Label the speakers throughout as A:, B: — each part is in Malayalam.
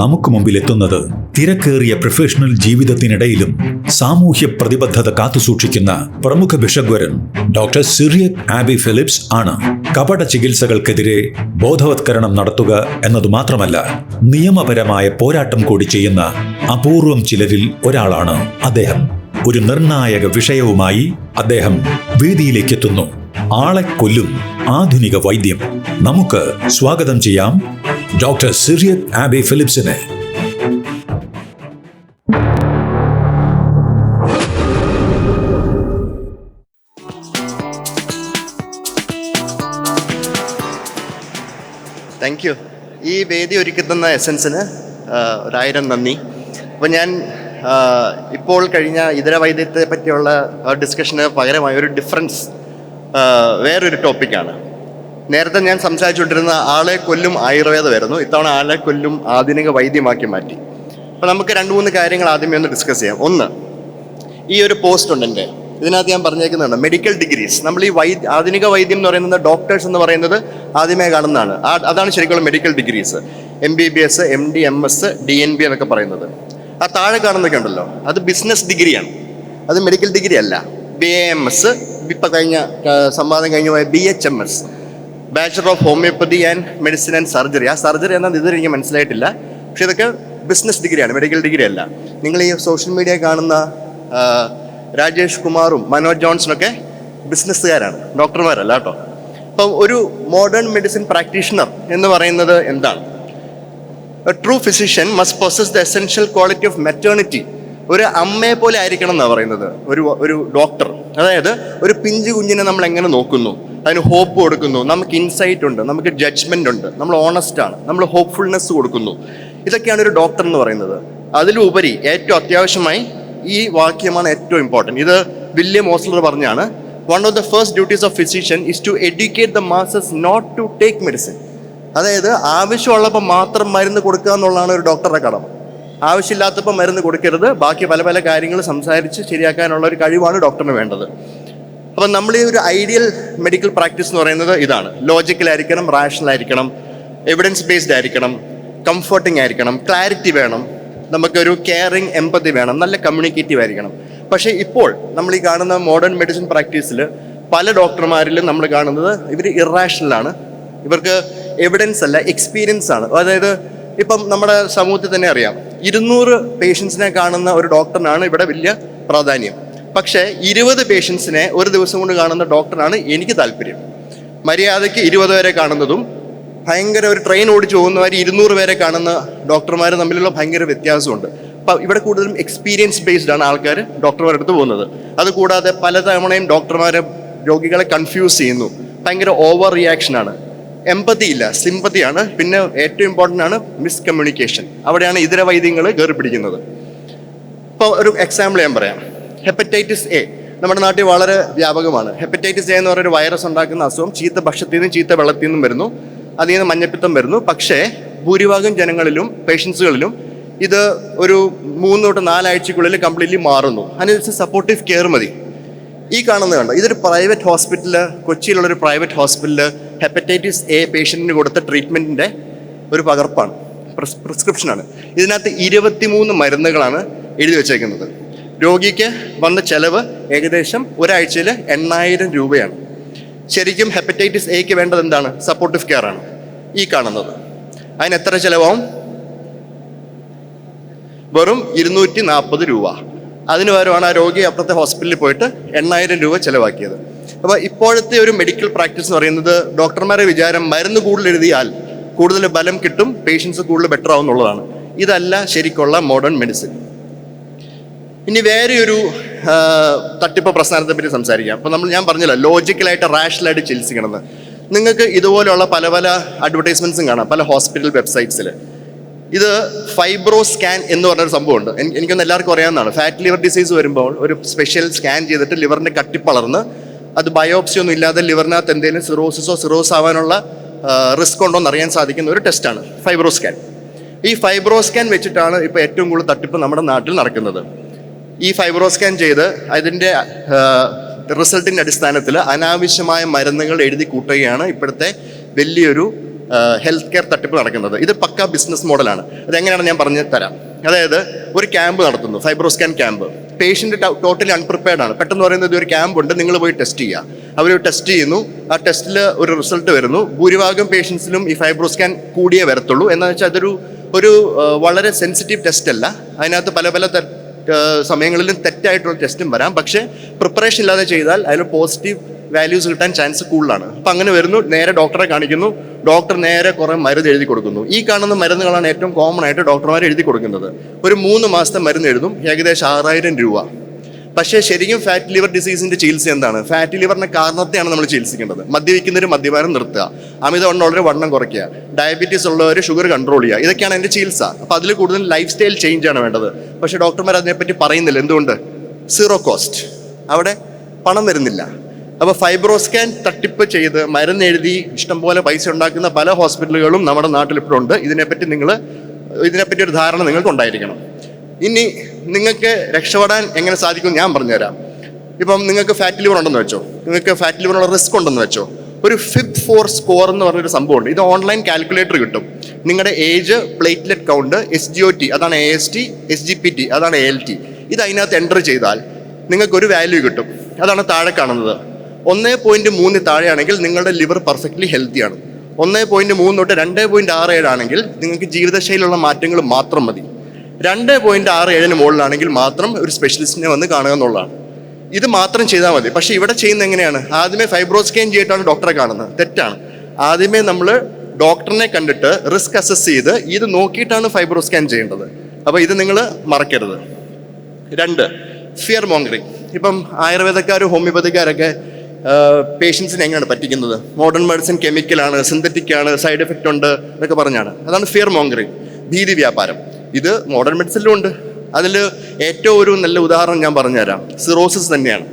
A: നമുക്ക് മുമ്പിൽ എത്തുന്നത് തിരക്കേറിയ പ്രൊഫഷണൽ ജീവിതത്തിനിടയിലും സാമൂഹ്യ പ്രതിബദ്ധത കാത്തുസൂക്ഷിക്കുന്ന പ്രമുഖ ബിഷഗ്വരൻ ഡോക്ടർ സിറിയക് ആബി ഫിലിപ്സ് ആണ്. കപട ചികിത്സകൾക്കെതിരെ ബോധവത്കരണം നടത്തുക എന്നതു മാത്രമല്ല നിയമപരമായ പോരാട്ടം കൂടി ചെയ്യുന്ന അപൂർവം ചിലരിൽ ഒരാളാണ് അദ്ദേഹം. ഒരു നിർണായക വിഷയവുമായി അദ്ദേഹം വേദിയിലേക്ക് എത്തുന്നു ആളെ കൊല്ലും ആധുനിക വൈദ്യം. നമുക്ക് സ്വാഗതം ചെയ്യാം ഡോക്ടർ സിറിയത്ത് ആബി ഫിലിപ്സിനെ.
B: താങ്ക് യു ഈ വേദി ഒരുക്കുന്ന എസൻസിന് ഒരായിരം നന്ദി. അപ്പോൾ ഞാൻ ഇപ്പോൾ കഴിഞ്ഞ ഇതര വൈദ്യത്തെ പറ്റിയുള്ള ഡിസ്കഷന് പകരമായ ഒരു ഡിഫറൻസ് വേറൊരു ടോപ്പിക്കാണ് നേരത്തെ ഞാൻ സംസാരിച്ചുകൊണ്ടിരുന്ന ആളെ കൊല്ലും ആയുർവേദമായിരുന്നു ഇത്തവണ ആളെ കൊല്ലും ആധുനിക വൈദ്യമാക്കി മാറ്റി. അപ്പോൾ നമുക്ക് രണ്ട് മൂന്ന് കാര്യങ്ങൾ ആദ്യമേ ഒന്ന് ഡിസ്കസ് ചെയ്യാം. ഒന്ന് ഈ ഒരു പോസ്റ്റ് ഉണ്ട് എന്റെ. ഇതിനകത്ത് ഞാൻ പറഞ്ഞേക്കുന്നുണ്ട് മെഡിക്കൽ ഡിഗ്രീസ് നമ്മൾ ഈ വൈദ്യ ആധുനിക വൈദ്യം എന്ന് പറയുന്നത് ഡോക്ടേഴ്സ് എന്ന് പറയുന്നത് ആദ്യമേ കാണുന്നതാണ്. അതാണ് ശരിക്കുള്ള medical degrees M B B S M D M S D N B എന്നൊക്കെ പറയുന്നത്. ആ താഴെ കാണുന്നൊക്കെ ഉണ്ടല്ലോ. അത് ബിസിനസ് ഡിഗ്രിയാണ് അത് മെഡിക്കൽ ഡിഗ്രി അല്ല. ബി എ എം എസ് ഇപ്പം കഴിഞ്ഞ സംവാദം കഴിഞ്ഞ പോയ B H M S bachelor of homeopathy and medicine and surgery ആ സർജറി എന്നാൽ ഇതുവരെ എനിക്ക് മനസ്സിലായിട്ടില്ല. പക്ഷേ ഇതൊക്കെ ബിസിനസ് ഡിഗ്രിയാണ് മെഡിക്കൽ ഡിഗ്രി അല്ല. നിങ്ങൾ ഈ സോഷ്യൽ മീഡിയ കാണുന്ന രാജേഷ് കുമാറും മനോജ് ജോൺസണൊക്കെ ബിസിനസ്സുകാരാണ് ഡോക്ടർമാരല്ല കേട്ടോ. അപ്പം ഒരു മോഡേൺ മെഡിസിൻ പ്രാക്ടീഷണർ എന്ന് പറയുന്നത് എന്താണ്? A true physician must possess the essential quality of maternity ഒരു അമ്മയെ പോലെ ആയിരിക്കണം എന്നാണ് പറയുന്നത്. ഒരു ഒരു ഡോക്ടർ അതായത് ഒരു പിഞ്ചു കുഞ്ഞിനെ നമ്മൾ എങ്ങനെ നോക്കുന്നു? അതിന് ഹോപ്പ് കൊടുക്കുന്നു. നമുക്ക് ഇൻസൈറ്റ് ഉണ്ട് നമുക്ക് ജഡ്ജ്മെന്റ് ഉണ്ട്. നമ്മൾ ഓണസ്റ്റ് ആണ് നമ്മൾ ഹോപ്പ്ഫുൾനെസ് കൊടുക്കുന്നു. ഇതൊക്കെയാണ് ഒരു ഡോക്ടർ എന്ന് പറയുന്നത്. അതിലുപരി ഏറ്റവും അത്യാവശ്യമായി ഈ വാക്യമാണ് ഏറ്റവും ഇമ്പോർട്ടന്റ് ഇത് വില്യം ഓസ്ലർ പറഞ്ഞാണ് one of the first duties of physician is to educate the masses not to take medicine അതായത് ആവശ്യമുള്ളപ്പോൾ മാത്രം മരുന്ന് കൊടുക്കുക എന്നുള്ളതാണ് ഒരു ഡോക്ടറുടെ കടമ. ആവശ്യമില്ലാത്തപ്പോൾ മരുന്ന് കൊടുക്കരുത്. ബാക്കി പല പല കാര്യങ്ങൾ സംസാരിച്ച് ശരിയാക്കാനുള്ള ഒരു കഴിവാണ് ഡോക്ടറിന് വേണ്ടത്. അപ്പം നമ്മൾ ഈ ഒരു ഐഡിയൽ മെഡിക്കൽ പ്രാക്ടീസ് എന്ന് പറയുന്നത് ഇതാണ്. ലോജിക്കൽ ആയിരിക്കണം റാഷണൽ ആയിരിക്കണം എവിഡൻസ് ബേസ്ഡ് ആയിരിക്കണം കംഫർട്ടിംഗ് ആയിരിക്കണം ക്ലാരിറ്റി വേണം നമുക്കൊരു കെയറിങ് എമ്പതി വേണം നല്ല കമ്മ്യൂണിക്കേറ്റീവ് ആയിരിക്കണം. പക്ഷേ ഇപ്പോൾ നമ്മൾ ഈ കാണുന്ന മോഡേൺ മെഡിസിൻ പ്രാക്ടീസിൽ പല ഡോക്ടർമാരിലും നമ്മൾ കാണുന്നത് ഇവർ ഇറാഷണലാണ് ഇവർക്ക് എവിഡൻസ് അല്ല എക്സ്പീരിയൻസ് ആണ്. അതായത് ഇപ്പം നമ്മുടെ സമൂഹത്തിൽ തന്നെ അറിയാം ഇരുന്നൂറ് പേഷ്യൻസിനെ കാണുന്ന ഒരു ഡോക്ടറിനാണ് ഇവിടെ വലിയ പ്രാധാന്യം. പക്ഷേ ഇരുപത് പേഷ്യൻസിനെ ഒരു ദിവസം കൊണ്ട് കാണുന്ന ഡോക്ടറാണ് എനിക്ക് താല്പര്യം. മര്യാദയ്ക്ക് ഇരുപത് പേരെ കാണുന്നതും ഭയങ്കര ഒരു ട്രെയിൻ ഓടിച്ചു പോകുന്നവർ ഇരുന്നൂറ് പേരെ കാണുന്ന ഡോക്ടർമാർ തമ്മിലുള്ള ഭയങ്കര വ്യത്യാസമുണ്ട്. അപ്പം ഇവിടെ കൂടുതലും എക്സ്പീരിയൻസ് ബേസ്ഡ് ആണ് ആൾക്കാർ ഡോക്ടർമാരുടെ അടുത്ത് പോകുന്നത്. അതുകൂടാതെ പലതവണയും ഡോക്ടർമാരെ രോഗികളെ കൺഫ്യൂസ് ചെയ്യുന്നു. ഭയങ്കര ഓവർ റിയാക്ഷൻ ആണ്. എമ്പതി ഇല്ല സിമ്പതിയാണ് പിന്നെ ഏറ്റവും ഇമ്പോർട്ടന്റ് ആണ് മിസ്കമ്മ്യൂണിക്കേഷൻ അവിടെയാണ് ഇതര വൈദ്യങ്ങൾ കയറി പിടിക്കുന്നത് ഇപ്പോൾ ഒരു എക്സാമ്പിൾ ഞാൻ പറയാം. ഹെപ്പറ്റൈറ്റിസ് എ നമ്മുടെ നാട്ടിൽ വളരെ വ്യാപകമാണ്. ഹെപ്പറ്റൈറ്റിസ് എ എന്ന് പറയുന്ന വൈറസ് ഉണ്ടാക്കുന്ന അസുഖം ചീത്ത ഭക്ഷണത്തിൽ നിന്നും ചീത്ത വെള്ളത്തിൽ നിന്നും വരുന്നു. അതിൽ നിന്ന് മഞ്ഞപ്പിത്തം വരുന്നു. പക്ഷേ ഭൂരിഭാഗം ജനങ്ങളിലും പേഷ്യൻസുകളിലും ഇത് ഒരു മൂന്ന് തൊട്ട് നാലാഴ്ചക്കുള്ളിൽ കംപ്ലീറ്റ്ലി മാറുന്നു. അതിനനുസരിച്ച് സപ്പോർട്ടീവ് കെയർ മതി. ഈ കാണുന്നത് കണ്ടോ? ഇതൊരു പ്രൈവറ്റ് ഹോസ്പിറ്റൽ കൊച്ചിയിലുള്ള ഒരു പ്രൈവറ്റ് ഹോസ്പിറ്റലിൽ ഹെപ്പറ്റൈറ്റിസ് എ പേഷ്യന്റിന് കൊടുത്ത ട്രീറ്റ്മെന്റിന്റെ ഒരു പകർപ്പാണ്. പ്രിസ് പ്രിസ്ക്രിപ്ഷനാണ് ഇതിനകത്ത് ഇരുപത്തിമൂന്ന് മരുന്നുകളാണ് എഴുതി വെച്ചേക്കുന്നത്. രോഗിക്ക് വന്ന ചെലവ് ഏകദേശം ഒരാഴ്ചയിൽ എണ്ണായിരം രൂപയാണ്. ശരിക്കും ഹെപ്പറ്റൈറ്റിസ് എക്ക് വേണ്ടത് എന്താണ്? സപ്പോർട്ടീവ് കെയർ ആണ്. ഈ കാണുന്നത്. അതിന് എത്ര ചിലവാവും? വെറും ഇരുന്നൂറ്റി നാൽപ്പത് രൂപ. അതിന് പകരമാണ് ആ രോഗി അപ്പുറത്തെ ഹോസ്പിറ്റലിൽ പോയിട്ട് എണ്ണായിരം രൂപ ചിലവാക്കിയത്. അപ്പോൾ ഇപ്പോഴത്തെ ഒരു മെഡിക്കൽ പ്രാക്ടീസ് എന്ന് പറയുന്നത് ഡോക്ടർമാരുടെ വിചാരം മരുന്ന് കൂടുതൽ എഴുതിയാൽ കൂടുതൽ ബലം കിട്ടും പേഷ്യൻസ് കൂടുതൽ ബെറ്റർ ആവും എന്നുള്ളതാണ്. ഇതല്ല ശരിക്കുള്ള മോഡേൺ മെഡിസിൻ ഇനി വേറെ ഒരു തട്ടിപ്പ് പ്രസ്ഥാനത്തെ പറ്റി സംസാരിക്കാം. അപ്പോൾ നമ്മൾ ഞാൻ പറഞ്ഞല്ലോ ലോജിക്കലായിട്ട് റാഷണലായിട്ട് ചികിത്സിക്കണമെന്ന്. നിങ്ങൾക്ക് ഇതുപോലെയുള്ള പല പല അഡ്വർടൈസ്മെന്റ്സും കാണാം പല ഹോസ്പിറ്റൽ വെബ്സൈറ്റ്സിൽ ഇത് ഫൈബ്രോ സ്കാൻ എന്ന് പറഞ്ഞൊരു സംഭവമുണ്ട്. എനി- എനിക്കൊന്ന് എല്ലാവർക്കും അറിയാവുന്നതാണ്. ഫാറ്റ് ലിവർ ഡിസീസ് വരുമ്പോൾ ഒരു സ്പെഷ്യൽ സ്കാൻ ചെയ്തിട്ട് ലിവറിന്റെ കട്ടിപ്പളർന്ന് അത് ബയോപ്സി ഒന്നും ഇല്ലാതെ ലിവറിനകത്ത് എന്തെങ്കിലും സിറോസിസോ സിറോസ് ആവാനുള്ള റിസ്ക് ഉണ്ടോ എന്ന് അറിയാൻ സാധിക്കുന്ന ഒരു ടെസ്റ്റാണ് ഫൈബ്രോ സ്കാൻ ഈ ഫൈബ്രോ സ്കാൻ വെച്ചിട്ടാണ് ഇപ്പോൾ ഏറ്റവും കൂടുതൽ തട്ടിപ്പ് നമ്മുടെ നാട്ടിൽ നടക്കുന്നത്. ഈ ഫൈബ്രോ സ്കാൻ ചെയ്ത് അതിന്റെ റിസൾട്ടിന്റെ അടിസ്ഥാനത്തിൽ അനാവശ്യമായ മരുന്നുകൾ എഴുതി കൂട്ടുകയാണ് ഇപ്പോഴത്തെ വലിയൊരു ഹെൽത്ത് കെയർ തട്ടിപ്പ് നടക്കുന്നത്. ഇത് പക്ക ബിസിനസ് മോഡലാണ് അതെങ്ങനെയാണ് ഞാൻ പറഞ്ഞു തരാം. അതായത് ഒരു ക്യാമ്പ് നടത്തുന്നു fibroscan camp patient totally unprepared ആണ്. പെട്ടെന്ന് പറയുന്നത് ഒരു ക്യാമ്പ് ഉണ്ട് നിങ്ങൾ പോയി ടെസ്റ്റ് ചെയ്യുക അവർ ടെസ്റ്റ് ചെയ്യുന്നു. ആ ടെസ്റ്റിൽ ഒരു റിസൾട്ട് വരുന്നു. ഭൂരിഭാഗം പേഷ്യൻസിലും ഈ ഫൈബ്രോസ്കാൻ കൂടിയേ വരത്തുള്ളൂ. എന്ന് വെച്ചാൽ അതൊരു ഒരു വളരെ സെൻസിറ്റീവ് ടെസ്റ്റ് അല്ല. അതിനകത്ത് പല പല സമയങ്ങളിലും തെറ്റായിട്ടുള്ള ടെസ്റ്റും വരാം. പക്ഷേ പ്രിപ്പറേഷൻ ഇല്ലാതെ ചെയ്താൽ അതിൽ പോസിറ്റീവ് വാല്യൂസ് കിട്ടാൻ ചാൻസ് കൂടുതലാണ്. അപ്പം അങ്ങനെ വരുന്നു. നേരെ ഡോക്ടറെ കാണിക്കുന്നു. ഡോക്ടർ നേരെ കുറേ മരുന്ന് എഴുതി കൊടുക്കുന്നു. ഈ കാണുന്ന മരുന്നുകളാണ് ഏറ്റവും കോമൺ ആയിട്ട് ഡോക്ടർമാർ എഴുതി കൊടുക്കുന്നത്. ഒരു മൂന്ന് മാസത്തെ മരുന്ന് എഴുതും. ഏകദേശം ആറായിരം രൂപ. പക്ഷേ ശരിക്കും ഫാറ്റ് ലിവർ ഡിസീസിന്റെ ചികിത്സ എന്താണ്? ഫാറ്റ് ലിവറിന്റെ കാരണത്തെയാണ് നമ്മൾ ചികിത്സിക്കേണ്ടത്. മദ്യപിക്കുന്നവർ മദ്യപാനം നിർത്തുക. അമിതവണ്ണമുള്ളവർ വണ്ണം കുറയ്ക്കുക. ഡയബറ്റീസ് ഉള്ളവർ ഷുഗർ കൺട്രോൾ ചെയ്യുക. ഇതൊക്കെയാണ് എന്റെ ചികിത്സ. അപ്പോൾ അതിൽ കൂടുതൽ ലൈഫ് സ്റ്റൈൽ ചേഞ്ച് ആണ് വേണ്ടത്. പക്ഷേ ഡോക്ടർമാർ അതിനെപ്പറ്റി പറയുന്നില്ല. എന്തുകൊണ്ട്? സീറോ കോസ്റ്റ് അവിടെ പണം വരുന്നില്ല. അപ്പോൾ ഫൈബ്രോസ്കാൻ തട്ടിപ്പ് ചെയ്ത് മരുന്ന് എഴുതി ഇഷ്ടംപോലെ പൈസ ഉണ്ടാക്കുന്ന പല ഹോസ്പിറ്റലുകളും നമ്മുടെ നാട്ടിൽ ഇപ്പോഴുണ്ട് ഇതിനെപ്പറ്റി നിങ്ങൾ ഇതിനെപ്പറ്റി ഒരു ധാരണ നിങ്ങൾക്ക് ഉണ്ടായിരിക്കണം ഇനി നിങ്ങൾക്ക് രക്ഷപ്പെടാൻ എങ്ങനെ സാധിക്കും ഞാൻ പറഞ്ഞുതരാം. ഇപ്പം നിങ്ങൾക്ക് ഫാറ്റ് ലിവർ ഉണ്ടെന്ന് വെച്ചോ. നിങ്ങൾക്ക് ഫാറ്റ് ലിവറിനുള്ള റിസ്ക് ഉണ്ടെന്ന് വെച്ചോ. ഒരു ഫിഫ്ത് ഫോർ സ്കോർ എന്ന് പറഞ്ഞൊരു സംഭവമുണ്ട്. ഇത് ഓൺലൈൻ കാൽക്കുലേറ്റർ കിട്ടും. നിങ്ങളുടെ age platelet count S G O T അതാണ് A S T S G P T അതാണ് എ എൽ ടി ഇത് അതിനകത്ത് എന്റർ ചെയ്താൽ നിങ്ങൾക്ക് ഒരു വാല്യൂ കിട്ടും. അതാണ് താഴെ കാണുന്നത്. ഒന്നേ പോയിന്റ് മൂന്ന് താഴെയാണെങ്കിൽ നിങ്ങളുടെ ലിവർ പെർഫെക്റ്റ്ലി ഹെൽത്തിയാണ് ഒന്നേ പോയിന്റ് മൂന്ന് തൊട്ട് രണ്ട് പോയിന്റ് ആറ് ഏഴാണെങ്കിൽ നിങ്ങൾക്ക് ജീവിതശൈലിയിലുള്ള മാറ്റങ്ങൾ മാത്രം മതി. രണ്ട് പോയിന്റ് ആറ് ഏഴിന് മുകളിലാണെങ്കിൽ മാത്രം ഒരു സ്പെഷ്യലിസ്റ്റിനെ വന്ന് കാണുക എന്നുള്ളതാണ്. ഇത് മാത്രം ചെയ്താൽ മതി. പക്ഷേ ഇവിടെ ചെയ്യുന്ന എങ്ങനെയാണ്? ആദ്യമേ ഫൈബ്രോസ്കാൻ ചെയ്തിട്ടാണ് ഡോക്ടറെ കാണുന്നത്. തെറ്റാണ്. ആദ്യമേ നമ്മൾ ഡോക്ടറിനെ കണ്ടിട്ട് റിസ്ക് അസസ് ചെയ്ത് ഇത് നോക്കിയിട്ടാണ് ഫൈബ്രോ സ്കാൻ ചെയ്യേണ്ടത്. അപ്പോൾ ഇത് നിങ്ങൾ മറക്കരുത്. രണ്ട് ഫിയർ മോങ്കറിങ് ഇപ്പം ആയുർവേദക്കാരും ഹോമിയോപ്പതിക്കാരൊക്കെ പേഷ്യൻസിനെ എങ്ങനെയാണ് പറ്റിക്കുന്നത്? മോഡേൺ മെഡിസിൻ കെമിക്കലാണ് സിന്തറ്റിക് ആണ് സൈഡ് എഫക്റ്റ് ഉണ്ട് എന്നൊക്കെ പറഞ്ഞാണ്. അതാണ് ഫിയർ മോങ്കറിങ് ഭീതി വ്യാപാരം. ഇത് മോഡേൺ മെഡിസിനിലും ഉണ്ട്. അതിൽ ഏറ്റവും ഒരു നല്ല ഉദാഹരണം ഞാൻ പറഞ്ഞുതരാം. സിറോസിസ് തന്നെയാണ്.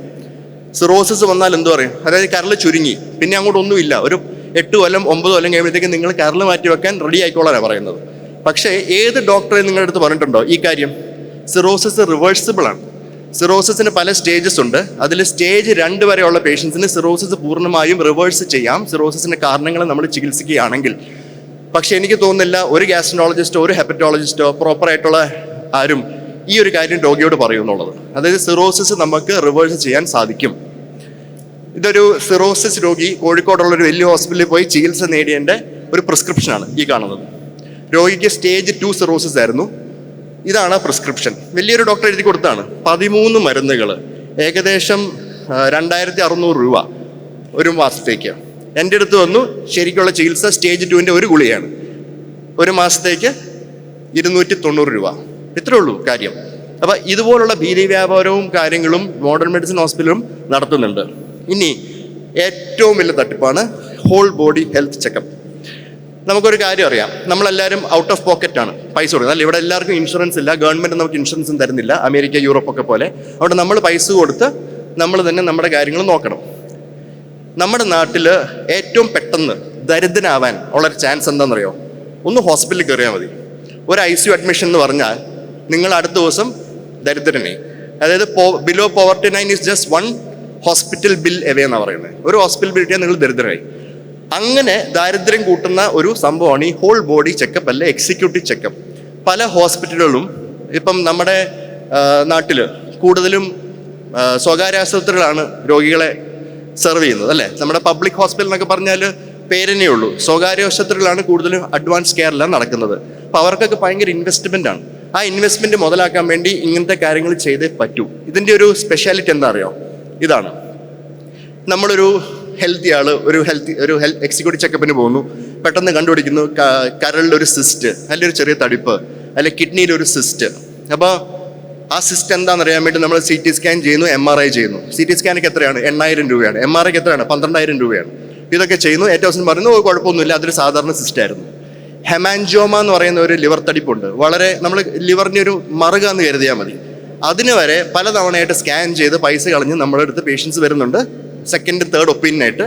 B: സിറോസിസ് വന്നാൽ എന്തോ പറയും? അതായത് കരൾ ചുരുങ്ങി. പിന്നെ അങ്ങോട്ട് ഒന്നുമില്ല. ഒരു എട്ട് കൊല്ലം ഒമ്പത് കൊല്ലം കഴിയുമ്പോഴത്തേക്ക് നിങ്ങൾ കരൾ മാറ്റി വെക്കാൻ റെഡി ആയിക്കോളാനാണ് പറയുന്നത്. പക്ഷേ ഏത് ഡോക്ടറെ നിങ്ങളുടെ അടുത്ത് പറഞ്ഞിട്ടുണ്ടോ ഈ കാര്യം? സിറോസിസ് റിവേഴ്സിബിൾ ആണ്. സിറോസിസിന് പല സ്റ്റേജസ് ഉണ്ട്. അതിൽ സ്റ്റേജ് രണ്ട് വരെയുള്ള പേഷ്യൻസിന് സിറോസിസ് പൂർണമായും റിവേഴ്സ് ചെയ്യാം. സിറോസിസിന്റെ കാരണങ്ങൾ നമ്മൾ ചികിത്സിക്കുകയാണെങ്കിൽ പക്ഷെ എനിക്ക് തോന്നുന്നില്ല ഒരു ഗ്യാസ്ട്രോളജിസ്റ്റോ ഒരു ഹെപ്പറ്റോളജിസ്റ്റോ പ്രോപ്പറായിട്ടുള്ള ആരും ഈ ഒരു കാര്യം രോഗിയോട് പറയുമെന്നുള്ളത് അതായത് സിറോസിസ് നമുക്ക് റിവേഴ്സ് ചെയ്യാൻ സാധിക്കും. ഇതൊരു സിറോസിസ് രോഗി കോഴിക്കോടുള്ള ഒരു വലിയ ഹോസ്പിറ്റലിൽ പോയി ചികിത്സ നേടിയതിന്റെ ഒരു പ്രിസ്ക്രിപ്ഷനാണ് ഈ കാണുന്നത്. രോഗിക്ക് സ്റ്റേജ് ടു സിറോസിസ് ആയിരുന്നു. ഇതാണ് പ്രിസ്ക്രിപ്ഷൻ വലിയൊരു ഡോക്ടർ എഴുതി കൊടുത്താണ്. പതിമൂന്ന് മരുന്നുകൾ ഏകദേശം രണ്ടായിരത്തി അറുന്നൂറ് രൂപ ഒരു മാസത്തേക്ക്. എന്റെ അടുത്ത് വന്നു. ശരിക്കുള്ള ചികിത്സ സ്റ്റേജ് ടുവിന്റെ ഒരു ഗുളിയാണ് ഒരു മാസത്തേക്ക് ഇരുന്നൂറ്റി തൊണ്ണൂറ് രൂപ. ഇത്രേ ഉള്ളൂ കാര്യം. അപ്പോൾ ഇതുപോലുള്ള ഭീതി വ്യാപാരവും കാര്യങ്ങളും മോഡേൺ മെഡിസിൻ ഹോസ്പിറ്റലും നടത്തുന്നുണ്ട്. ഇനി ഏറ്റവും വലിയ തട്ടിപ്പാണ് ഹോൾ ബോഡി ഹെൽത്ത് ചെക്കപ്പ് നമുക്കൊരു കാര്യം അറിയാം. നമ്മളെല്ലാവരും ഔട്ട് ഓഫ് പോക്കറ്റാണ് പൈസ കൊടുക്കുന്നത്. അല്ല ഇവിടെ എല്ലാവർക്കും ഇൻഷുറൻസ് ഇല്ല. ഗവൺമെന്റ് നമുക്ക് ഇൻഷുറൻസും തരുന്നില്ല. അമേരിക്ക യൂറോപ്പ് ഒക്കെ പോലെ. അവിടെ നമ്മൾ പൈസ കൊടുത്ത് നമ്മൾ തന്നെ നമ്മുടെ കാര്യങ്ങൾ നോക്കണം. നമ്മുടെ നാട്ടിൽ ഏറ്റവും പെട്ടെന്ന് ദരിദ്രനാവാൻ ഉള്ളൊരു ചാൻസ് എന്താണെന്നറിയോ? ഒന്ന് ഹോസ്പിറ്റലിൽ കയറിയാൽ മതി. ഒരു ഐ സി യു അഡ്മിഷൻ എന്ന് പറഞ്ഞാൽ നിങ്ങൾ അടുത്ത ദിവസം ദരിദ്രനെ. അതായത് below poverty line is just one hospital bill away എന്നാണ് പറയുന്നത്. ഒരു ഹോസ്പിറ്റൽ ബിൽ കിട്ടിയാൽ നിങ്ങൾ ദരിദ്രനായി. അങ്ങനെ ദാരിദ്ര്യം കൂട്ടുന്ന ഒരു സംഭവമാണ് ഈ ഹോൾ ബോഡി ചെക്കപ്പ് അല്ലെ എക്സിക്യൂട്ടീവ് ചെക്കപ്പ് പല ഹോസ്പിറ്റലുകളും ഇപ്പം നമ്മുടെ നാട്ടിൽ കൂടുതലും സ്വകാര്യ ആശുപത്രികളാണ് രോഗികളെ സെർവ് ചെയ്യുന്നത് അല്ലേ? നമ്മുടെ പബ്ലിക് ഹോസ്പിറ്റൽ എന്നൊക്കെ പറഞ്ഞാൽ പേരനേ ഉള്ളൂ. സ്വകാര്യ ആശുപത്രികളാണ് കൂടുതലും അഡ്വാൻസ് കെയർ എല്ലാം നടക്കുന്നത്. അപ്പോൾ അവർക്കൊക്കെ ഭയങ്കര ഇൻവെസ്റ്റ്മെന്റ് ആണ്. ആ ഇൻവെസ്റ്റ്മെന്റ് മുതലാക്കാൻ വേണ്ടി ഇങ്ങനത്തെ കാര്യങ്ങൾ ചെയ്തേ പറ്റൂ. ഇതിന്റെ ഒരു സ്പെഷ്യാലിറ്റി എന്താ അറിയോ ഇതാണ്. നമ്മളൊരു ഹെൽത്തി ആൾ ഒരു ഹെൽത്തി ഒരു ഹെൽത്ത് എക്സിക്യൂട്ടീവ് ചെക്കപ്പിന് പോകുന്നു. പെട്ടെന്ന് കണ്ടുപിടിക്കുന്നു കരളിലൊരു സിസ്റ്റ് അല്ലെങ്കിൽ ഒരു ചെറിയ തടിപ്പ് അല്ലെങ്കിൽ കിഡ്നിയിലൊരു സിസ്റ്റ് അപ്പോൾ ആ സിസ്റ്റം എന്താണെന്ന് അറിയാൻ വേണ്ടി നമ്മൾ സി ടി സ്കാൻ ചെയ്യുന്നു എം ആർ ഐ ചെയ്യുന്നു. സി ടി സ്കാനൊക്കെ എത്രയാണ്? എണ്ണായിരം രൂപയാണ്. എം ആർ ഐക്ക് എത്രയാണ്? പന്ത്രണ്ടായിരം രൂപയാണ്. ഇതൊക്കെ ചെയ്യുന്നു. ഏറ്റവും അവസാനം പറയുന്നു "ഓ, കുഴപ്പമൊന്നുമില്ല. അതൊരു സാധാരണ സിസ്റ്റ് ആയിരുന്നു. ഹെമാൻജോമ എന്ന് പറയുന്ന ഒരു ലിവർ തടിപ്പുണ്ട്. വളരെ നമ്മൾ ലിവറിന്റെ ഒരു മറുക എന്ന് കരുതിയാൽ മതി. അതിന് വരെ പല തവണയായിട്ട് സ്കാൻ ചെയ്ത് പൈസ കളഞ്ഞ് നമ്മളെടുത്ത് പേഷ്യൻസ് വരുന്നുണ്ട്. സെക്കൻഡ് തേർഡ് ഒപ്പീനിയനായിട്ട്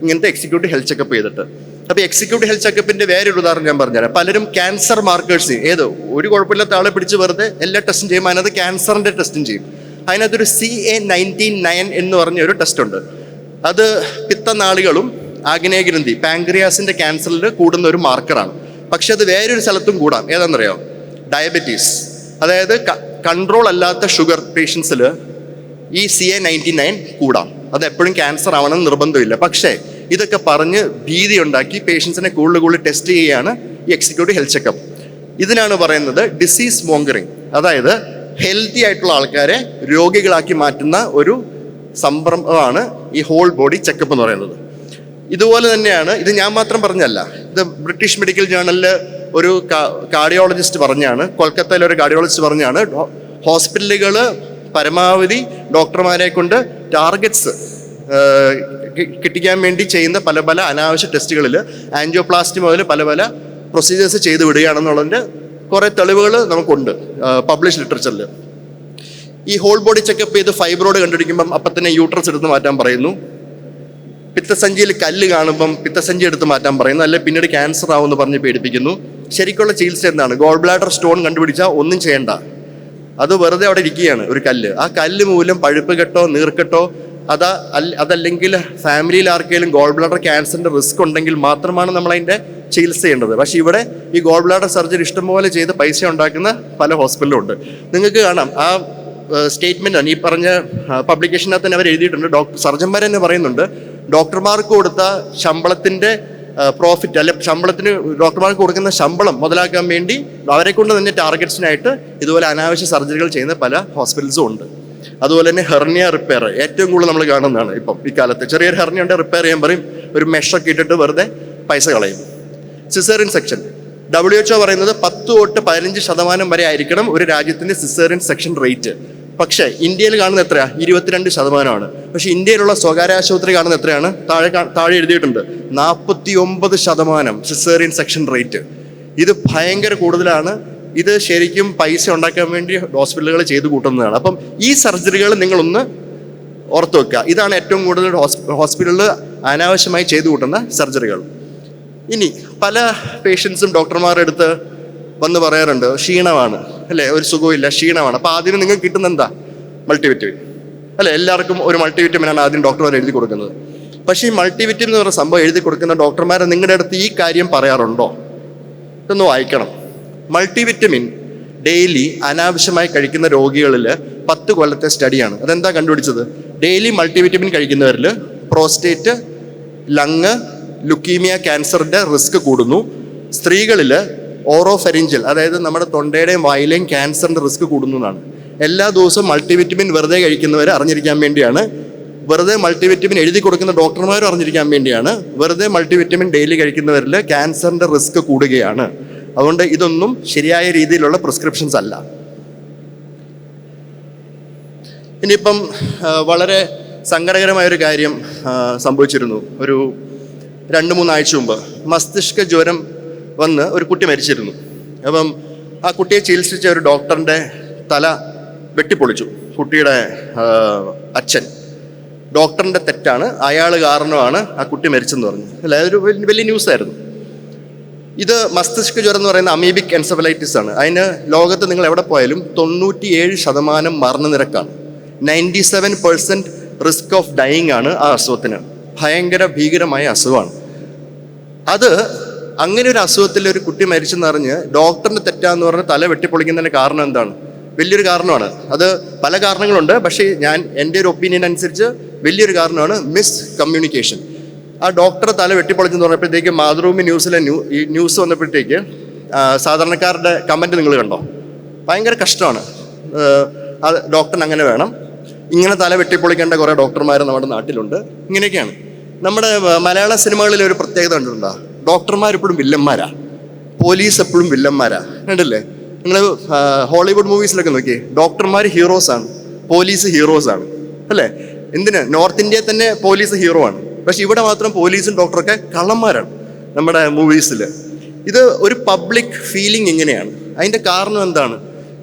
B: ഇങ്ങനത്തെ എക്സിക്യൂട്ടീവ് ഹെൽത്ത് ചെക്കപ്പ് ചെയ്തിട്ട്. അപ്പോൾ എക്സിക്യൂട്ടീവ് ഹെൽത്ത് ചെക്കപ്പിന്റെ വേറൊരു ഉദാഹരണം ഞാൻ പറഞ്ഞുതരാം. പലരും ക്യാൻസർ മാർക്കേഴ്സ് ഏത്? ഒരു കുഴപ്പമില്ലാത്ത ആളെ പിടിച്ച് വെറുതെ എല്ലാ ടെസ്റ്റും ചെയ്യുമ്പോൾ അതിനകത്ത് ക്യാൻസറിന്റെ ടെസ്റ്റും ചെയ്യും. അതിനകത്തൊരു സി എ നയന്റീൻ നയൻ എന്ന് പറഞ്ഞ ഒരു ടെസ്റ്റ് ഉണ്ട്. അത് പിത്തനാളികളും ആഗ്നേയഗ്രന്ഥി പാങ്ക്രിയാസിന്റെ ക്യാൻസറിൽ കൂടുന്ന ഒരു മാർക്കറാണ് പക്ഷെ അത് വേറൊരു സ്ഥലത്തും കൂടാം. ഏതാണെന്നറിയോ? ഡയബറ്റീസ് അതായത് കൺട്രോൾ അല്ലാത്ത ഷുഗർ പേഷ്യൻസിൽ ഈ സി എ നയന്റി നയൻ കൂടാം. അത് എപ്പോഴും ക്യാൻസർ ആവണം നിർബന്ധമില്ല. പക്ഷേ ഇതൊക്കെ പറഞ്ഞ് ഭീതി ഉണ്ടാക്കി പേഷ്യൻസിനെ കൂടുതൽ കൂടുതൽ ടെസ്റ്റ് ചെയ്യുകയാണ് ഈ എക്സിക്യൂട്ടീവ് ഹെൽത്ത് ചെക്കപ്പ് ഇതിനാണ് പറയുന്നത് ഡിസീസ് മോങ്കറിങ് അതായത് ഹെൽത്തി ആയിട്ടുള്ള ആൾക്കാരെ രോഗികളാക്കി മാറ്റുന്ന ഒരു സംരംഭമാണ് ഈ ഹോൾ ബോഡി ചെക്കപ്പ് എന്ന് പറയുന്നത്. ഇതുപോലെ തന്നെയാണ് ഇത് ഞാൻ മാത്രം പറഞ്ഞല്ല ഇത് ബ്രിട്ടീഷ് മെഡിക്കൽ ജേണലിൽ ഒരു കാർഡിയോളജിസ്റ്റ് പറഞ്ഞാണ് കൊൽക്കത്തയിലെ ഒരു കാർഡിയോളജിസ്റ്റ് പറഞ്ഞാണ് ഹോസ്പിറ്റലുകൾ പരമാവധി ഡോക്ടർമാരെ കൊണ്ട് ടാർഗറ്റ്സ് കിട്ടിക്കാൻ വേണ്ടി ചെയ്യുന്ന പല പല അനാവശ്യ ടെസ്റ്റുകളിൽ ആൻജിയോപ്ലാസ്റ്റി മുതൽ പല പല പ്രൊസീജിയേഴ്സ് ചെയ്ത് വിടുകയാണെന്നുള്ളതിന്റെ കുറേ തെളിവുകൾ നമുക്കുണ്ട് പബ്ലിഷ് ലിറ്ററേച്ചറിൽ ഈ ഹോൾ ബോഡി ചെക്കപ്പ് ചെയ്ത് ഫൈബ്രോഡ് കണ്ടുപിടിക്കുമ്പം അപ്പം തന്നെ യൂട്രസ് എടുത്ത് മാറ്റാൻ പറയുന്നു. പിത്തസഞ്ചിയിൽ കല്ല് കാണുമ്പം പിത്തസഞ്ചി എടുത്ത് മാറ്റാൻ പറയുന്നു. അല്ലെ പിന്നീട് ക്യാൻസർ ആവുമെന്ന് പറഞ്ഞ് പേടിപ്പിക്കുന്നു. ശരിക്കുള്ള ചികിത്സ എന്താണ്? ഗോൾ ബ്ലാഡർ സ്റ്റോൺ കണ്ടുപിടിച്ചാൽ ഒന്നും ചെയ്യണ്ട. അത് വെറുതെ അവിടെ ഇരിക്കുകയാണ് ഒരു കല്ല്. ആ കല്ല് മൂലം പഴുപ്പ് കെട്ടോ നീർക്കെട്ടോ അതാ അതല്ലെങ്കിൽ ഫാമിലിയിൽ ആർക്കെങ്കിലും ഗോൾ ബ്ലാഡർ ക്യാൻസറിന്റെ റിസ്ക് ഉണ്ടെങ്കിൽ മാത്രമാണ് നമ്മൾ അതിന്റെ ചികിത്സ ചെയ്യേണ്ടത്. പക്ഷേ ഇവിടെ ഈ ഗോൾ ബ്ലാഡർ സർജറി ഇഷ്ടംപോലെ ചെയ്ത് പൈസ ഉണ്ടാക്കുന്ന പല ഹോസ്പിറ്റലും ഉണ്ട്. നിങ്ങൾക്ക് കാണാം. ആ സ്റ്റേറ്റ്മെന്റാണ് ഈ പറഞ്ഞ പബ്ലിക്കേഷനകത്ത് തന്നെ അവർ എഴുതിയിട്ടുണ്ട്. ഡോക്ടർ സർജന്മാർ തന്നെ പറയുന്നുണ്ട്. ഡോക്ടർമാർക്ക് കൊടുത്ത ശമ്പളത്തിന്റെ പ്രോഫിറ്റ് അല്ലെ ശമ്പളത്തിന് ഡോക്ടർമാർക്ക് കൊടുക്കുന്ന ശമ്പളം മുതലാക്കാൻ വേണ്ടി അവരെ കൊണ്ട് തന്നെ ടാർഗറ്റ്സിനായിട്ട് ഇതുപോലെ അനാവശ്യ സർജറികൾ ചെയ്യുന്ന പല ഹോസ്പിറ്റൽസും ഉണ്ട്. അതുപോലെ തന്നെ ഹെർണിയ റിപ്പയർ ഏറ്റവും കൂടുതൽ നമ്മൾ കാണുന്നതാണ് ഇപ്പം ഇക്കാലത്ത് ചെറിയൊരു ഹെർണിയ ഉണ്ട് റിപ്പയർ ചെയ്യാൻ പറയും ഒരു മെഷൊക്കെ ഇട്ടിട്ട് വെറുതെ പൈസ കളയും. സിസേറിൻ സെക്ഷൻ ഡബ്ല്യു എച്ച്ഒ പറയുന്നത് പത്ത് തൊട്ട് പതിനഞ്ച് ശതമാനം വരെ ആയിരിക്കണം ഒരു രാജ്യത്തിന്റെ സിസേറിൻ സെക്ഷൻ റേറ്റ് പക്ഷേ ഇന്ത്യയിൽ കാണുന്ന എത്രയാ? ഇരുപത്തിരണ്ട് ശതമാനമാണ്. പക്ഷേ ഇന്ത്യയിലുള്ള സ്വകാര്യ ആശുപത്രി കാണുന്ന എത്രയാണ്? താഴെ താഴെ എഴുതിയിട്ടുണ്ട്. നാൽപ്പത്തി ഒമ്പത് ശതമാനം സിസേറിയൻ സെക്ഷൻ റേറ്റ് ഇത് ഭയങ്കര കൂടുതലാണ്. ഇത് ശരിക്കും പൈസ ഉണ്ടാക്കാൻ വേണ്ടി ഹോസ്പിറ്റലുകൾ ചെയ്തു കൂട്ടുന്നതാണ്. അപ്പം ഈ സർജറികൾ നിങ്ങളൊന്ന് ഓർത്ത് വെക്കുക. ഇതാണ് ഏറ്റവും കൂടുതൽ ഹോസ്പിറ്റലിൽ അനാവശ്യമായി ചെയ്തു കൂട്ടുന്ന സർജറികൾ. ഇനി പല പേഷ്യൻസും ഡോക്ടർമാരുടെ അടുത്ത് വന്ന് പറയാറുണ്ട് ക്ഷീണമാണ്. അല്ലേ? ഒരു സുഖമില്ല ക്ഷീണമാണ്. അപ്പോൾ ആദ്യം നിങ്ങൾക്ക് കിട്ടുന്ന എന്താ? മൾട്ടിവിറ്റമിൻ. അല്ലേ? എല്ലാവർക്കും ഒരു മൾട്ടിവിറ്റമിനാണ് ആദ്യം ഡോക്ടർമാർ എഴുതി കൊടുക്കുന്നത്. പക്ഷേ ഈ മൾട്ടിവിറ്റമിൻ എന്ന് പറയുന്ന സംഭവം എഴുതി കൊടുക്കുന്ന ഡോക്ടർമാരെ നിങ്ങളുടെ അടുത്ത് ഈ കാര്യം പറയാറുണ്ടോ? ഇതൊന്ന് വായിക്കണം. മൾട്ടിവിറ്റമിൻ ഡെയിലി അനാവശ്യമായി കഴിക്കുന്ന രോഗികളിൽ പത്ത് കൊല്ലത്തെ സ്റ്റഡിയാണ് അതെന്താ കണ്ടുപിടിച്ചത്? ഡെയിലി മൾട്ടിവിറ്റമിൻ കഴിക്കുന്നവരിൽ പ്രോസ്റ്റേറ്റ് ലങ് ലുക്കീമിയ ക്യാൻസറിന്റെ റിസ്ക് കൂടുന്നു. സ്ത്രീകളിൽ ഓറോഫെറിഞ്ചൽ അതായത് നമ്മുടെ തൊണ്ടയുടെയും വായിലെയും ക്യാൻസറിന്റെ റിസ്ക് കൂടുന്നു എന്നാണ്. എല്ലാ ദിവസവും മൾട്ടിവിറ്റമിൻ വെറുതെ കഴിക്കുന്നവർ അറിഞ്ഞിരിക്കാൻ വേണ്ടിയാണ്. വെറുതെ മൾട്ടിവിറ്റമിൻ എഴുതി കൊടുക്കുന്ന ഡോക്ടർമാരും അറിഞ്ഞിരിക്കാൻ വേണ്ടിയാണ്. വെറുതെ മൾട്ടിവിറ്റമിൻ ഡെയിലി കഴിക്കുന്നവരിൽ ക്യാൻസറിന്റെ റിസ്ക് കൂടുകയാണ്. അതുകൊണ്ട് ഇതൊന്നും ശരിയായ രീതിയിലുള്ള പ്രിസ്ക്രിപ്ഷൻസ് അല്ല. ഇനിയിപ്പം വളരെ സങ്കടകരമായ ഒരു കാര്യം സംഭവിച്ചിരുന്നു. ഒരു രണ്ട് മൂന്നാഴ്ച മുമ്പ് മസ്തിഷ്ക ജ്വരം വന്ന് ഒരു കുട്ടി മരിച്ചിരുന്നു. അപ്പം ആ കുട്ടിയെ ചികിത്സിച്ച ഒരു ഡോക്ടറിന്റെ തല വെട്ടിപ്പൊളിച്ചു. കുട്ടിയുടെ അച്ഛൻ. ഡോക്ടറിന്റെ തെറ്റാണ് അയാൾ കാരണമാണ് ആ കുട്ടി മരിച്ചെന്ന് പറഞ്ഞു. അല്ല? വലിയ- വലിയ ന്യൂസായിരുന്നു ഇത് മസ്തിഷ്ക ജ്വരം എന്ന് പറയുന്ന അമീബിക് എൻസഫലൈറ്റിസ് ആണ്. അതിന് ലോകത്ത് നിങ്ങൾ എവിടെ പോയാലും തൊണ്ണൂറ്റിയേഴ് ശതമാനം മരണ നിരക്കാണ്. Ninety seven percent risk of dying ആണ് ആ അസുഖത്തിന്. ഭയങ്കര ഭീകരമായ അസുഖമാണ്. അത് അങ്ങനെ ഒരു അസുഖത്തിൽ ഒരു കുട്ടി മരിച്ചെന്ന് അറിഞ്ഞ് ഡോക്ടറിന് തെറ്റാന്ന് പറഞ്ഞ് തല വെട്ടിപ്പൊളിക്കുന്നതിന്റെ കാരണം എന്താണ്? വലിയൊരു കാരണമാണ്. അത് പല കാരണങ്ങളുണ്ട്. പക്ഷേ ഞാൻ എന്റെ ഒരു ഒപ്പീനിയൻ അനുസരിച്ച് വലിയൊരു കാരണമാണ് മിസ് കമ്മ്യൂണിക്കേഷൻ ആ ഡോക്ടറെ തല വെട്ടിപ്പൊളിച്ചെന്ന് പറഞ്ഞപ്പോഴത്തേക്ക് മാതൃഭൂമി ന്യൂസിലെ ന്യൂ ഈ ന്യൂസ് വന്നപ്പോഴത്തേക്ക് സാധാരണക്കാരുടെ കമന്റ് നിങ്ങൾ കണ്ടോ? ഭയങ്കര കഷ്ടമാണ്. അത് ഡോക്ടറിന് അങ്ങനെ വേണം. ഇങ്ങനെ തല വെട്ടിപ്പൊളിക്കേണ്ട കുറേ ഡോക്ടർമാർ നമ്മുടെ നാട്ടിലുണ്ട്. ഇങ്ങനെയൊക്കെയാണ്. നമ്മുടെ മലയാള സിനിമകളിൽ ഒരു പ്രത്യേകത കണ്ടിട്ടുണ്ടോ? ഡോക്ടർമാർ എപ്പോഴും വില്ലന്മാരാ. പോലീസ് എപ്പോഴും വില്ലന്മാരാ. കണ്ടില്ലേ? നിങ്ങൾ ഹോളിവുഡ് മൂവീസിലൊക്കെ നോക്കിയേ. ഡോക്ടർമാർ ഹീറോസാണ്. പോലീസ് ഹീറോസാണ്. അല്ലേ? എന്തിന്? നോർത്ത് ഇന്ത്യയിൽ തന്നെ പോലീസ് ഹീറോ ആണ്. പക്ഷെ ഇവിടെ മാത്രം പോലീസും ഡോക്ടറൊക്കെ കള്ളന്മാരാണ് നമ്മുടെ മൂവീസിൽ ഇത് ഒരു പബ്ലിക് ഫീലിംഗ് എങ്ങനെയാണ് അതിന്റെ കാരണം എന്താണ്?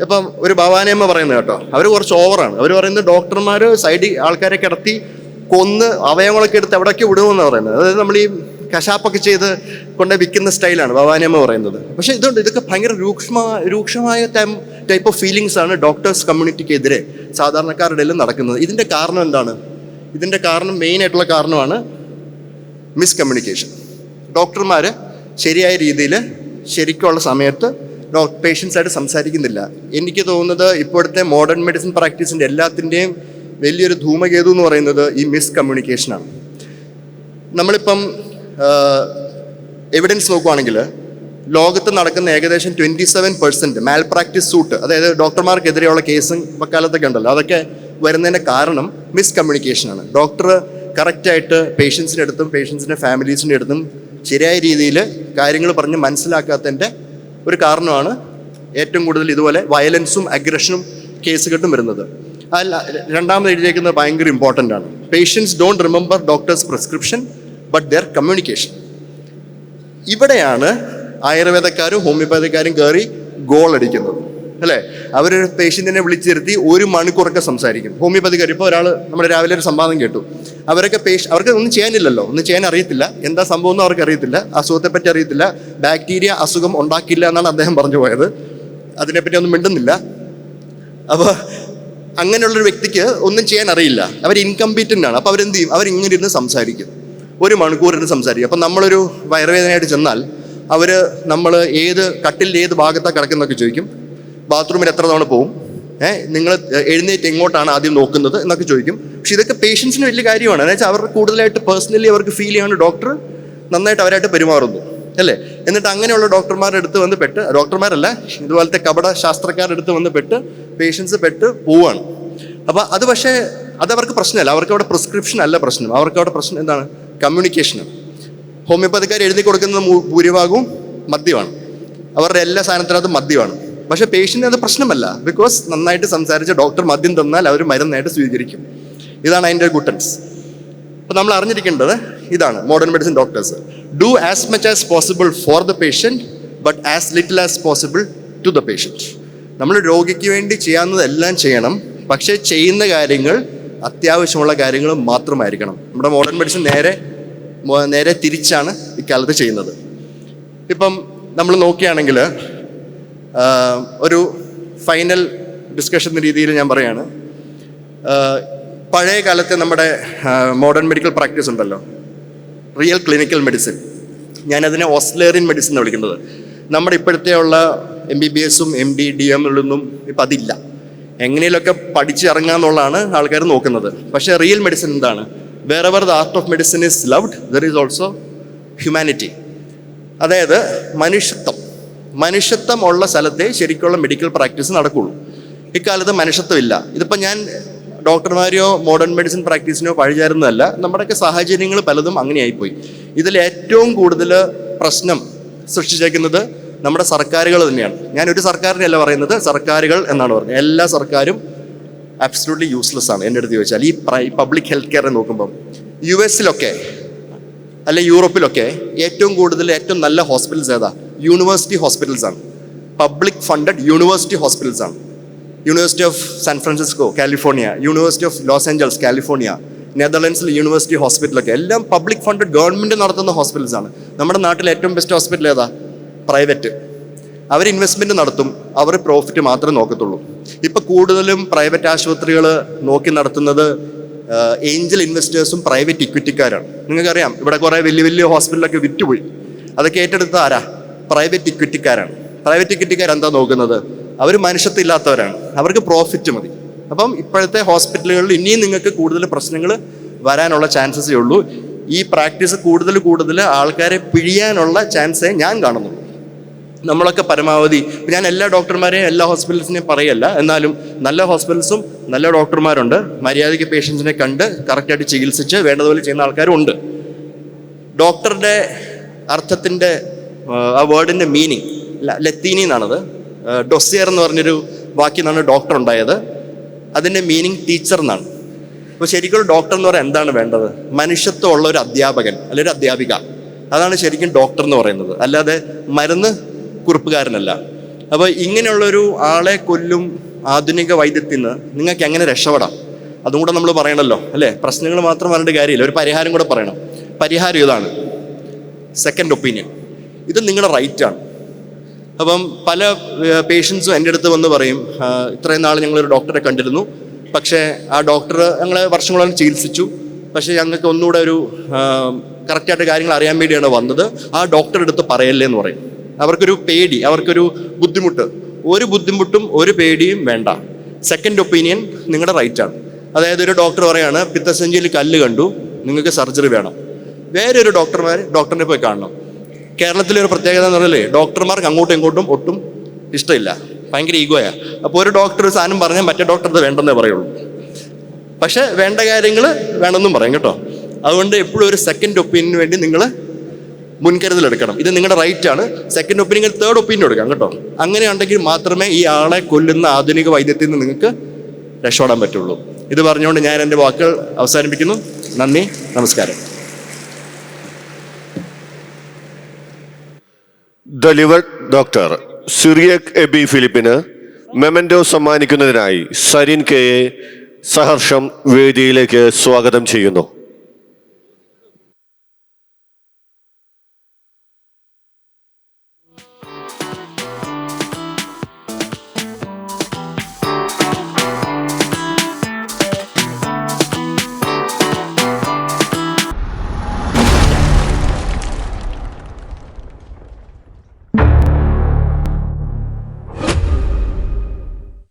B: ഇപ്പം ഒരു ഭവാനിയമ്മ പറയുന്നത് കേട്ടോ. അവർ കുറച്ച് ഓവറാണ് അവർ പറയുന്നത് ഡോക്ടർമാർ സൈഡിൽ ആൾക്കാരെ കിടത്തി കൊന്ന് അവയവങ്ങളൊക്കെ എടുത്ത് എവിടെയൊക്കെ വിടുമെന്നാണ് പറയുന്നത്. അതായത് നമ്മൾ ഈ കശാപ്പൊക്കെ ചെയ്ത് കൊണ്ട് വിൽക്കുന്ന സ്റ്റൈലാണ് ഭവാനിയമ്മ പറയുന്നത്. പക്ഷേ ഇതുണ്ട് ഇതൊക്കെ ഭയങ്കര രൂക്ഷമ രൂക്ഷമായ ടൈപ്പ് ഓഫ് ഫീലിങ്സ് ആണ് ഡോക്ടേഴ്സ് കമ്മ്യൂണിറ്റിക്കെതിരെ സാധാരണക്കാരുടെ എല്ലാം നടക്കുന്നത്. ഇതിന്റെ കാരണം എന്താണ്? ഇതിന്റെ കാരണം മെയിൻ ആയിട്ടുള്ള കാരണമാണ് മിസ്കമ്മ്യൂണിക്കേഷൻ ഡോക്ടർമാർ ശരിയായ രീതിയിൽ ശരിക്കുള്ള സമയത്ത് ഡോക്ടർ പേഷ്യൻസായിട്ട് സംസാരിക്കുന്നില്ല. എനിക്ക് തോന്നുന്നത് ഇപ്പോഴത്തെ മോഡേൺ മെഡിസിൻ പ്രാക്ടീസിന്റെ എല്ലാത്തിന്റെയും വലിയൊരു ധൂമകേതു എന്ന് പറയുന്നത് ഈ മിസ്കമ്മ്യൂണിക്കേഷനാണ് നമ്മളിപ്പം എവിഡൻസ് നോക്കുവാണെങ്കിൽ ലോകത്ത് നടക്കുന്ന ഏകദേശം twenty seven percent malpractice suit അതായത് ഡോക്ടർമാർക്കെതിരെയുള്ള കേസും വക്കാലത്തൊക്കെ ഉണ്ടല്ലോ. അതൊക്കെ വരുന്നതിന്റെ കാരണം മിസ്കമ്മ്യൂണിക്കേഷനാണ് ഡോക്ടർ കറക്റ്റായിട്ട് പേഷ്യൻസിന്റെ അടുത്തും പേഷ്യൻസിന്റെ ഫാമിലീസിന്റെ അടുത്തും ശരിയായ രീതിയിൽ കാര്യങ്ങൾ പറഞ്ഞ് മനസ്സിലാക്കാത്തതിന്റെ ഒരു കാരണമാണ് ഏറ്റവും കൂടുതൽ ഇതുപോലെ വയലൻസും അഗ്രഷനും കേസുകെട്ടും വരുന്നത്. അല്ല രണ്ടാമത് എഴുതിയേക്കുന്നത് ഭയങ്കര ഇമ്പോർട്ടന്റ് ആണ്. Patients don't remember doctors prescription but their communication ഇവിടെയാണ് ആയുർവേദക്കാരും ഹോമിയോപ്പതിക്കാരും കയറി ഗോൾ അടിക്കുന്നത്. അല്ലേ? അവർ പേഷ്യന്റിനെ വിളിച്ചിരുത്തി ഒരു മണിക്കൂറൊക്കെ സംസാരിക്കും. ഹോമിയോപ്പതിക്കാർ ഇപ്പോൾ ഒരാൾ നമ്മുടെ രാവിലെ ഒരു സംവാദം കേട്ടു. അവരൊക്കെ പേഷ അവർക്ക് ഒന്നും ചെയ്യാനില്ലല്ലോ. ഒന്നും ചെയ്യാൻ അറിയത്തില്ല. എന്താ സംഭവം ഒന്നും അവർക്ക് അറിയത്തില്ല. അസുഖത്തെപ്പറ്റി അറിയത്തില്ല. ബാക്ടീരിയ അസുഖം ഉണ്ടാക്കില്ല എന്നാണ് അദ്ദേഹം പറഞ്ഞു പോയത്. അതിനെപ്പറ്റി ഒന്നും മിണ്ടുന്നില്ല. അപ്പോൾ അങ്ങനെയുള്ളൊരു വ്യക്തിക്ക് ഒന്നും ചെയ്യാൻ അറിയില്ല. അവർ ഇൻകംപ്ലീറ്റന്റ് ആണ്. അപ്പോൾ അവരെന്ത് ചെയ്യും? അവരിങ്ങനെ ഇരുന്ന് സംസാരിക്കും. ഒരു മണിക്കൂറിന് സംസാരിക്കും. അപ്പം നമ്മളൊരു വയറുവേദനയായിട്ട് ചെന്നാൽ അവർ നമ്മൾ ഏത് കട്ടിലിന്റെ ഏത് ഭാഗത്താണ് കിടക്കുന്നതൊക്കെ ചോദിക്കും. ബാത്റൂമിൽ എത്ര തവണ പോകും ഏഹ് നിങ്ങൾ എഴുന്നേറ്റ് എങ്ങോട്ടാണ് ആദ്യം നോക്കുന്നത് എന്നൊക്കെ ചോദിക്കും. പക്ഷെ ഇതൊക്കെ പേഷ്യൻസിന് വലിയ കാര്യമാണ്. എന്നു വെച്ചാൽ അവർക്ക് കൂടുതലായിട്ട് പേഴ്സണലി അവർക്ക് ഫീൽ ചെയ്യാണ് ഡോക്ടർ നന്നായിട്ട് അവരായിട്ട് പെരുമാറുന്നു. അല്ലേ? എന്നിട്ട് അങ്ങനെയുള്ള ഡോക്ടർമാരുടെ അടുത്ത് വന്ന് പെട്ട് ഡോക്ടർമാരല്ല ഇതുപോലത്തെ കപട ശാസ്ത്രക്കാരുടെ അടുത്ത് വന്ന് പെട്ട് പേഷ്യൻസ് പെട്ട് പോവാണ്. അപ്പോൾ അത് പക്ഷേ അത് അവർക്ക് പ്രശ്നമല്ല. അവർക്ക് അവിടെ പ്രിസ്ക്രിപ്ഷൻ അല്ല പ്രശ്നം. അവർക്ക് അവിടെ പ്രശ്നം എന്താണ്? കമ്മ്യൂണിക്കേഷനാണ് ഹോമിയോപ്പതിക്കാർ എഴുതി കൊടുക്കുന്നത് ഭൂരിഭാഗവും മദ്യമാണ്. അവരുടെ എല്ലാ സാധനത്തിനകത്തും മദ്യമാണ്. പക്ഷേ പേഷ്യന്റ് അത് പ്രശ്നമല്ല. ബിക്കോസ് നന്നായിട്ട് സംസാരിച്ച ഡോക്ടർ മദ്യം തന്നാൽ അവർ മരുന്നായിട്ട് സ്വീകരിക്കും. ഇതാണ് അതിന്റെ ഗുട്ടൻസ്. അപ്പോൾ നമ്മൾ അറിഞ്ഞിരിക്കേണ്ടത് ഇതാണ് modern medicine doctors do as much as possible for the patient but as little as possible to the patient നമ്മൾ രോഗിക്ക് വേണ്ടി ചെയ്യാവുന്നതെല്ലാം ചെയ്യണം. പക്ഷേ ചെയ്യുന്ന കാര്യങ്ങൾ അത്യാവശ്യമുള്ള കാര്യങ്ങൾ മാത്രമായിരിക്കണം. നമ്മുടെ മോഡേൺ മെഡിസിൻ നേരെ നേരെ തിരിച്ചാണ് ഇക്കാലത്ത് ചെയ്യുന്നത്. ഇപ്പം നമ്മൾ നോക്കുകയാണെങ്കിൽ ഒരു ഫൈനൽ ഡിസ്കഷൻ രീതിയിൽ ഞാൻ പറയാണ്. പഴയ കാലത്തെ നമ്മുടെ മോഡേൺ മെഡിക്കൽ പ്രാക്ടീസ് ഉണ്ടല്ലോ. Real clinical medicine. ഞാനതിനെ ഓസ്ലേറിയൻ മെഡിസിൻ എന്ന് വിളിക്കുന്നത്. നമ്മുടെ ഇപ്പോഴത്തെ ഉള്ള എം ബി ബി എസും എം ഡി ഡി എമ്മിലൊന്നും ഇപ്പം അതില്ല. എങ്ങനെയൊക്കെ പഠിച്ചിറങ്ങാന്നുള്ളതാണ് ആൾക്കാർ നോക്കുന്നത്. പക്ഷേ റിയൽ മെഡിസിൻ എന്താണ്? Ever the art of medicine is loved there is also humanity അതായത് മനുഷ്യത്വം. മനുഷ്യത്വം ഉള്ള സ്ഥലത്തെ ശരിക്കുള്ള മെഡിക്കൽ പ്രാക്ടീസ് നടക്കുള്ളൂ. ഇക്കാലത്ത് മനുഷ്യത്വമില്ല ഇതിപ്പോൾ ഞാൻ ഡോക്ടർമാരെയോ മോഡേൺ മെഡിസിൻ പ്രാക്ടീസിനോ പഴിചേരുന്നതല്ല നമ്മുടെയൊക്കെ സാഹചര്യങ്ങൾ പലതും അങ്ങനെയായിപ്പോയി. ഇതിൽ ഏറ്റവും കൂടുതൽ പ്രശ്നം സൃഷ്ടിച്ചേക്കുന്നത് നമ്മുടെ സർക്കാരുകൾ തന്നെയാണ്. ഞാൻ ഒരു സർക്കാരിനെയല്ല പറയുന്നത് സർക്കാരുകൾ എന്നാണ് പറഞ്ഞത്. എല്ലാ സർക്കാരും അബ്സലൂട്ട്ലി യൂസ്ലെസ് ആണ്. എന്റെ അടുത്ത് ചോദിച്ചാൽ ഈ പബ്ലിക് ഹെൽത്ത് കെയർ നോക്കുമ്പം യു എസിലൊക്കെ അല്ലെ യൂറോപ്പിലൊക്കെ ഏറ്റവും കൂടുതൽ ഏറ്റവും നല്ല ഹോസ്പിറ്റൽസ് ഏതാ? യൂണിവേഴ്സിറ്റി ഹോസ്പിറ്റൽസ് ആണ്. പബ്ലിക് ഫണ്ടഡ് യൂണിവേഴ്സിറ്റി ഹോസ്പിറ്റൽസ് ആണ്. University of San Francisco California university of Los Angeles California നെതർലൻഡ്സിൽ university ഹോസ്പിറ്റലൊക്കെ എല്ലാം പബ്ലിക് ഫണ്ടഡ് ഗവൺമെന്റ് നടത്തുന്ന ഹോസ്പിറ്റൽസ് ആണ്. നമ്മുടെ നാട്ടിൽ ഏറ്റവും ബെസ്റ്റ് ഹോസ്പിറ്റൽ ഏതാ? പ്രൈവറ്റ് അവർ ഇൻവെസ്റ്റ്മെന്റ് നടത്തും അവർ പ്രോഫിറ്റ് മാത്രമേ നോക്കത്തുള്ളൂ. ഇപ്പൊ കൂടുതലും പ്രൈവറ്റ് ആശുപത്രികൾ നോക്കി നടത്തുന്നത് ഏഞ്ചൽ ഇൻവെസ്റ്റേഴ്സും പ്രൈവറ്റ് ഇക്വിറ്റിക്കാരാണ് നിങ്ങൾക്കറിയാം ഇവിടെ കുറേ വലിയ വലിയ ഹോസ്പിറ്റലൊക്കെ വിറ്റുപോയി. അതൊക്കെ ഏറ്റെടുത്ത ആരാ? പ്രൈവറ്റ് ഇക്വിറ്റിക്കാരാണ് പ്രൈവറ്റ് ഇക്വിറ്റിക്കാർ എന്താ നോക്കുന്നത്? അവർ മനുഷ്യത്തില്ലാത്തവരാണ് അവർക്ക് പ്രോഫിറ്റ് മതി. അപ്പം ഇപ്പോഴത്തെ ഹോസ്പിറ്റലുകളിൽ ഇനിയും നിങ്ങൾക്ക് കൂടുതൽ പ്രശ്നങ്ങൾ വരാനുള്ള ചാൻസസേ ഉള്ളൂ ഈ പ്രാക്ടീസ് കൂടുതൽ കൂടുതൽ ആൾക്കാരെ പിഴിയാനുള്ള ചാൻസേ ഞാൻ കാണുന്നുള്ളൂ. നമ്മളൊക്കെ പരമാവധി ഞാൻ എല്ലാ ഡോക്ടർമാരെയും എല്ലാ ഹോസ്പിറ്റൽസിനെയും പറയല്ല. എന്നാലും നല്ല ഹോസ്പിറ്റൽസും നല്ല ഡോക്ടർമാരുണ്ട്. മര്യാദയ്ക്ക് പേഷ്യൻസിനെ കണ്ട് കറക്റ്റായിട്ട് ചികിത്സിച്ച് വേണ്ടതുപോലെ ചെയ്യുന്ന ആൾക്കാരും ഉണ്ട് ഡോക്ടറുടെ അർത്ഥത്തിന്റെ ആ വേർഡിന്റെ മീനിങ് ലത്തീനി എന്നാണത്. ഡൊസിയർ എന്ന് പറഞ്ഞൊരു വാക്കിൽ നിന്നാണ് ഡോക്ടർ ഉണ്ടായത് അതിന്റെ മീനിങ് ടീച്ചർ എന്നാണ്. അപ്പോൾ ശരിക്കും ഡോക്ടർ എന്ന് പറയാൻ എന്താണ് വേണ്ടത്? മനുഷ്യത്വമുള്ള ഒരു അധ്യാപകൻ അല്ലെങ്കിൽ ഒരു അധ്യാപിക. അതാണ് ശരിക്കും ഡോക്ടർ എന്ന് പറയുന്നത്. അല്ലാതെ മരുന്ന് കുറിപ്പുകാരനല്ല. അപ്പോൾ ഇങ്ങനെയുള്ളൊരു ആളെ കൊല്ലും ആധുനിക വൈദ്യത്തിൽ നിന്ന് നിങ്ങൾക്ക് എങ്ങനെ രക്ഷപ്പെടാം? അതും കൂടെ നമ്മൾ പറയണമല്ലോ അല്ലേ? പ്രശ്നങ്ങൾ മാത്രം പറഞ്ഞിട്ട് കാര്യമില്ല ഒരു പരിഹാരം കൂടെ പറയണം. പരിഹാരം ഇതാണ് സെക്കൻഡ് ഒപ്പീനിയൻ ഇത് നിങ്ങളുടെ റൈറ്റാണ് അപ്പം പല പേഷ്യൻസും എന്റെ അടുത്ത് വന്ന് പറയും "ആ, ഇത്രയും നാൾ ഞങ്ങളൊരു ഡോക്ടറെ കണ്ടിരുന്നു. പക്ഷേ ആ ഡോക്ടർ ഞങ്ങളെ വർഷങ്ങളോളം ചികിത്സിച്ചു. പക്ഷേ ഞങ്ങൾക്ക് ഒന്നുകൂടെ ഒരു കറക്റ്റായിട്ട് കാര്യങ്ങൾ അറിയാൻ വേണ്ടിയാണ് വന്നത്. ആ ഡോക്ടറെ അടുത്ത് പറയല്ലേ എന്ന് പറയും. അവർക്കൊരു പേടി അവർക്കൊരു ബുദ്ധിമുട്ട്. ഒരു ബുദ്ധിമുട്ടും ഒരു പേടിയും വേണ്ട. സെക്കൻഡ് ഒപ്പീനിയൻ നിങ്ങളുടെ റൈറ്റാണ് അതായത് ഒരു ഡോക്ടർ പറയാണ് പിത്തസഞ്ചിയിൽ കല്ല് കണ്ടു നിങ്ങൾക്ക് സർജറി വേണം. വേറെ ഒരു ഡോക്ടർമാർ ഡോക്ടറിനെ പോയി കാണണം. കേരളത്തിലെ ഒരു പ്രത്യേകത എന്ന് പറഞ്ഞാലേ ഡോക്ടർമാർക്ക് അങ്ങോട്ടും ഇങ്ങോട്ടും ഒട്ടും ഇഷ്ടമില്ല. ഭയങ്കര ഈഗോയാ അപ്പോൾ ഒരു ഡോക്ടർ ഒരു സാധനം പറഞ്ഞാൽ മറ്റേ ഡോക്ടർ അത് വേണ്ടെന്നേ പറയുള്ളൂ. പക്ഷേ വേണ്ട കാര്യങ്ങൾ വേണമെന്നും പറയും കേട്ടോ. അതുകൊണ്ട് എപ്പോഴും ഒരു സെക്കൻഡ് ഒപ്പീനിയന് വേണ്ടി നിങ്ങൾ മുൻകരുതൽ എടുക്കണം ഇത് നിങ്ങളുടെ റൈറ്റ് ആണ്. സെക്കൻഡ് ഒപ്പീനിയൻ തേർഡ് ഒപ്പീനിയൻ എടുക്കാം കേട്ടോ. അങ്ങനെയുണ്ടെങ്കിൽ മാത്രമേ ഈ ആളെ കൊല്ലുന്ന ആധുനിക വൈദ്യത്തിൽ നിന്ന് നിങ്ങൾക്ക് രക്ഷപ്പെടാൻ പറ്റുള്ളൂ. ഇത് പറഞ്ഞുകൊണ്ട് ഞാൻ എന്റെ വാക്കുകൾ അവസാനിപ്പിക്കുന്നു. നന്ദി നമസ്കാരം.
C: The liver doctor Cyriac Abby ഫിലിപ്പിന് memento സമ്മാനിക്കുന്നതിനായി സരിൻ കെയെ സഹർഷം വേദിയിലേക്ക് സ്വാഗതം ചെയ്യുന്നു.